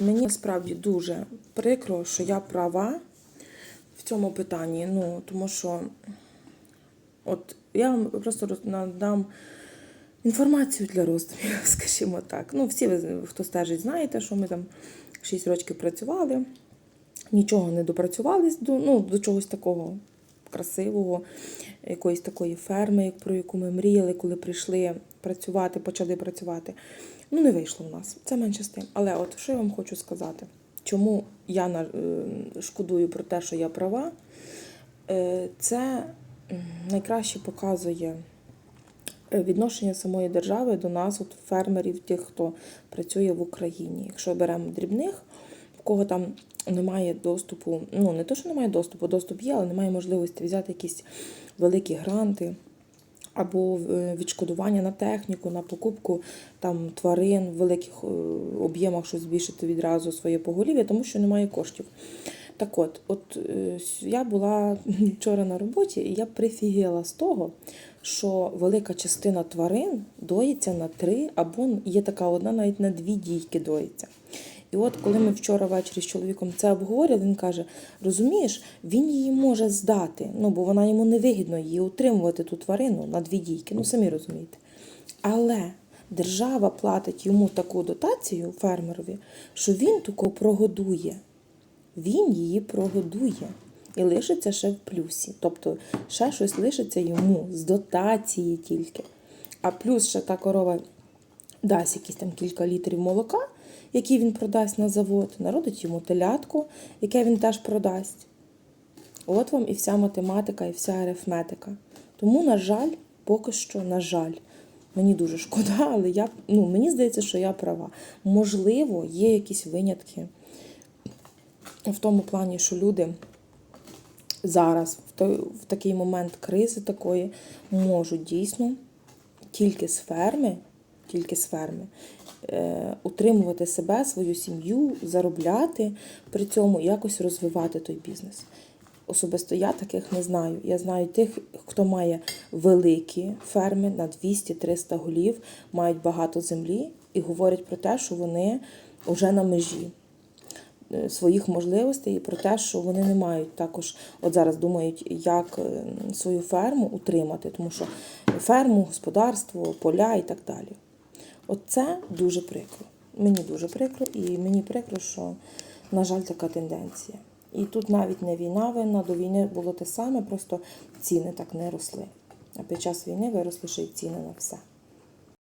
Мені насправді дуже прикро, що я права в цьому питанні. Ну, тому що от я вам просто надам інформацію для роздумів, скажімо так. Ну, всі ви, хто стежить, знаєте, що ми там 6 років працювали, нічого не допрацювали ну, до чогось такого красивого, якоїсь такої ферми, про яку ми мріяли, коли прийшли працювати, почали працювати. Ну, не вийшло в нас. Це менше з тим. Але от що я вам хочу сказати? Чому я е, шкодую про те, що я права? Е, Це найкраще показує е, відношення самої держави до нас, от фермерів, тих, хто працює в Україні. Якщо беремо дрібних, в кого там немає доступу, ну не то, що немає доступу, доступ є, але немає можливості взяти якісь великі гранти або е, відшкодування на техніку, на покупку там тварин в великих е, об'ємах, щоб збільшити відразу своє поголів'я, тому що немає коштів. Так от, от е, я була вчора на роботі, і я прифігела з того, що велика частина тварин доїться на три, або є така одна, навіть на дві дійки доїться. І от коли ми вчора ввечері з чоловіком це обговорювали, він каже: розумієш, він її може здати, ну бо вона йому невигідно її утримувати ту тварину на дві дійки. Ну самі розумієте. Але держава платить йому таку дотацію фермерові, що він таку прогодує. Він її прогодує і лишиться ще в плюсі. Тобто ще щось лишиться йому з дотації тільки. А плюс ще та корова дасть якісь там кілька літрів молока, які він продасть на завод, народить йому телятку, яке він теж продасть. От вам і вся математика, і вся арифметика. Тому, на жаль, поки що, на жаль, мені дуже шкода, але я, ну, мені здається, що я права. Можливо, є якісь винятки в тому плані, що люди зараз, в, той, в такий момент кризи такої, можуть дійсно тільки з ферми, тільки з ферми, е, утримувати себе, свою сім'ю, заробляти, при цьому якось розвивати той бізнес. Особисто я таких не знаю. Я знаю тих, хто має великі ферми на 200-300 голів, мають багато землі і говорять про те, що вони вже на межі е, своїх можливостей і про те, що вони не мають також, от зараз думають, як е, свою ферму утримати, тому що ферму, господарство, поля і так далі. Оце дуже прикро. Мені дуже прикро, і мені прикро, що, на жаль, така тенденція. І тут навіть не війна винна, до війни було те саме, просто ціни так не росли. А під час війни виросли ще й ціни на все.